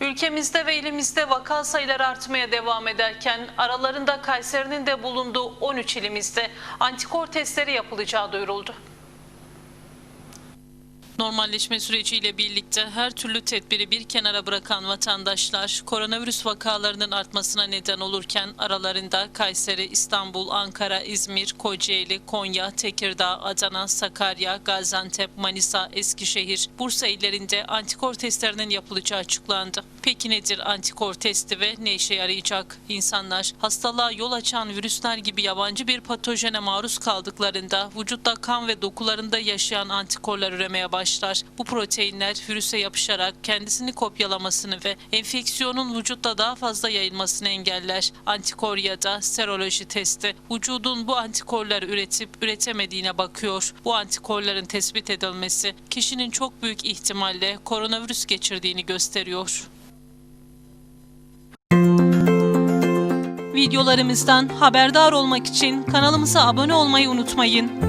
Ülkemizde ve ilimizde vaka sayıları artmaya devam ederken aralarında Kayseri'nin de bulunduğu 13 ilimizde antikor testleri yapılacağı duyuruldu. Normalleşme süreciyle birlikte her türlü tedbiri bir kenara bırakan vatandaşlar koronavirüs vakalarının artmasına neden olurken aralarında Kayseri, İstanbul, Ankara, İzmir, Kocaeli, Konya, Tekirdağ, Adana, Sakarya, Gaziantep, Manisa, Eskişehir, Bursa illerinde antikor testlerinin yapılacağı açıklandı. Peki nedir antikor testi ve ne işe yarayacak? İnsanlar hastalığa yol açan virüsler gibi yabancı bir patojene maruz kaldıklarında vücutta kan ve dokularında yaşayan antikorlar üremeye başlar. Bu proteinler virüse yapışarak kendisini kopyalamasını ve enfeksiyonun vücutta daha fazla yayılmasını engeller. Antikor ya da seroloji testi vücudun bu antikorları üretip üretemediğine bakıyor. Bu antikorların tespit edilmesi kişinin çok büyük ihtimalle koronavirüs geçirdiğini gösteriyor. Videolarımızdan haberdar olmak için kanalımıza abone olmayı unutmayın.